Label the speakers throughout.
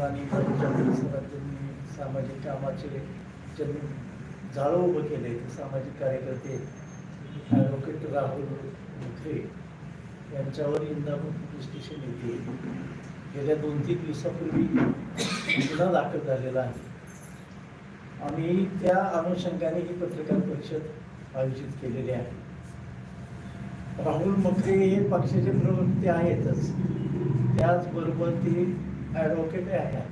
Speaker 1: आणि बाजूच्या परिसरात सामाजिक कामाचे ज्यांनी जाळं उभं केले ते सामाजिक कार्यकर्ते ॲडव्होकेट राहुल मुखरे यांच्यावर इंदापूर पोलीस स्टेशन येथे गेल्या दोन तीन दिवसापूर्वी गुन्हा दाखल झालेला आहे. आम्ही त्या अनुषंगाने ही पत्रकार परिषद आयोजित केलेली आहे. राहुल मखरे हे पक्षाचे प्रवक्ते आहेतच. त्याचबरोबर ते ॲडव्होकेट आहे.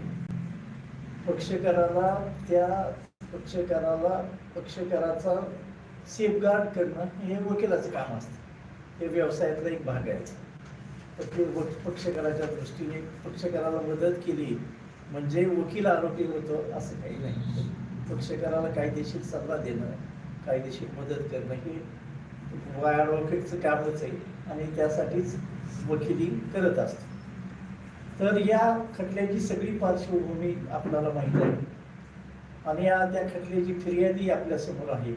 Speaker 1: पक्षकाराला त्या पक्षकाराला पक्षकाराचा सेफगार्ड करणं हे वकिलाचं काम असतं. हे व्यवसायातला एक भाग आहे. ते पक्षकाराच्या दृष्टीने पक्षकाराला मदत केली म्हणजे वकील आरोपी होतो असं काही नाही. पक्षकाराला कायदेशीर सल्ला देणं कायदेशीर मदत करणं हे ॲडव्होकेटचं कामच आहे. आणि त्यासाठीच वकिली करत असतो. तर या खटल्याची सगळी पार्श्वभूमी आपल्याला माहीत आहे. आणि या त्या खटल्याची फिर्यादी आपल्यासमोर आहे.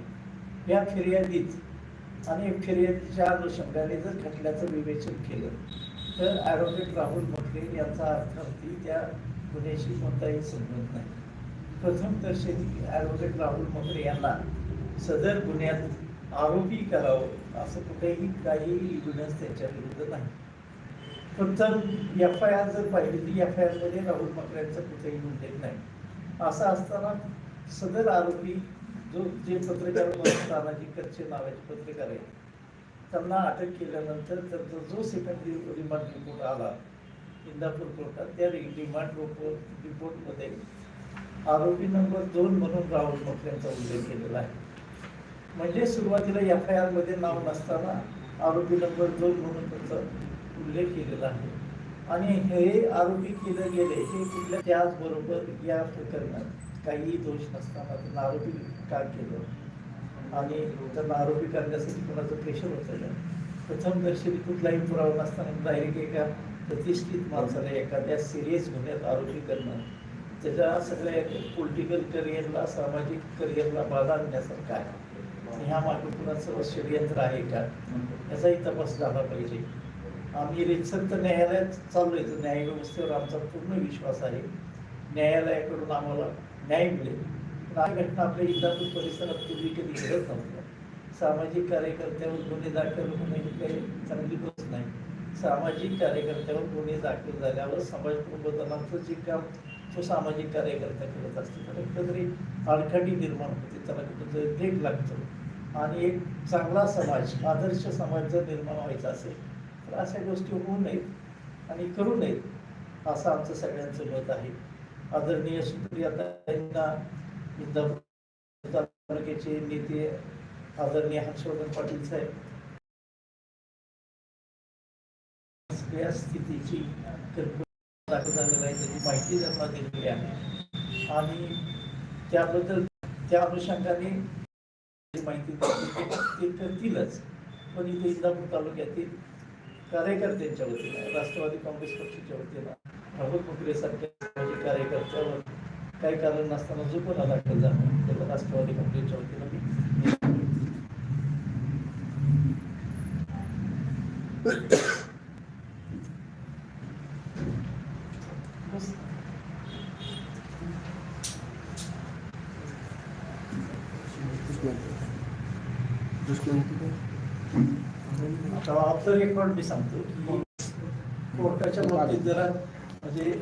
Speaker 1: या फिर्यादीत आणि फिर्यादीच्या अनुषंगाने जर खटल्याचं विवेचन केलं तर ॲडव्होकेट राहुल मखरे यांचा अर्थार्थी त्या गुन्ह्याशी कोणताही संबंध नाही. प्रथम दर्शनी ॲडव्होकेट राहुल मकरे यांना सदर गुन्ह्यात आरोपी करावं असं कुठेही काही गुन्ह्यास त्याच्याविरुद्ध नाही. फक्त एफ आय आर जर पाहिली ती एफ आय आरमध्ये राहुल मकऱ्यांचा कुठेही उल्लेख नाही. असं असताना सदर आरोपी जो जे पत्रकार तानाजी कच्चे नावाचे पत्रकार आहेत त्यांना अटक केल्यानंतर त्यांचा जो सेकंड रिमांड रिपोर्ट आला इंदापूर कोर्टात त्या रिमांड रिपोर्ट रिपोर्टमध्ये आरोपी नंबर दोन म्हणून राहुल मकऱ्यांचा उल्लेख केलेला आहे. म्हणजे सुरुवातीला एफ आय आरमध्ये नाव नसताना आरोपी नंबर दोन म्हणून त्यांचा उल्लेख केलेला आहे. आणि हे आरोपी केलं गेले हे कुठल्या त्याचबरोबर या प्रकरणात काहीही दोष नसताना त्यांना आरोपी का केलं. आणि त्यांना आरोपी करण्यासाठी कोणाचं प्रेशर होतं? का प्रथम दर्शनी कुठलाही पुरावा नसताना डायरेक्ट एका प्रतिष्ठित माणसाला एखाद्या सिरियस गुन्ह्यात आरोपी करणं. त्याच्या सगळ्या पॉलिटिकल करिअरला सामाजिक करिअरला बाधा आणण्यासारखं आहे. ह्या मागे कुणाचं षडयंत्र आहे का? याचाही तपास झाला पाहिजे. आम्ही रितसंत तर न्यायालयात आहे. तर न्याय व्यवस्थेवर आमचा पूर्ण विश्वास आहे. न्यायालयाकडून आम्हाला न्याय मिळेल. पण घटना आपल्या इंदापूर परिसरात पूर्वी कधी घडत नव्हत्या. सामाजिक कार्यकर्त्यावर गुन्हे दाखल होणे ही काही चांगली गोष्ट नाही. सामाजिक कार्यकर्त्यावर गुन्हे दाखल झाल्यावर समाज प्रबोधनाचं जे काम तो सामाजिक कार्यकर्ता करत असतो त्याला कुठेतरी अडखडी निर्माण होते. त्याला कुठेतरी देख लागतो. आणि एक चांगला समाज आदर्श समाज जर निर्माण व्हायचा असेल तर अशा गोष्टी होऊ नयेत आणि करू नयेत असं आमचं सगळ्यांचं मत आहे. आदरणीय सुप्रियाताईंना इंदापूर तालुक्याचे नेते आदरणीय हर्षवर्धन पाटील साहेब सगळ्या स्थितीची दाखल झालेला आहे त्याची माहिती त्यांना दिलेली आहे. आणि त्याबद्दल त्या अनुषंगाने माहिती ते करतीलच पण इथे इंदापूर तालुक्यातील कार्यकर्त्यांच्या वतीनं राष्ट्रवादी काँग्रेस पक्षाच्या वतीनं राहुल मुकरे सारख्या सामाजिक कार्यकर्त्यावर काही कारण नसताना जो कोणा दाखल झाला त्याला राष्ट्रवादी काँग्रेसच्या वतीनं मी। ऑफ द रेकॉर्ड मी सांगतो. कोर्टाच्या बाबतीत जरा म्हणजे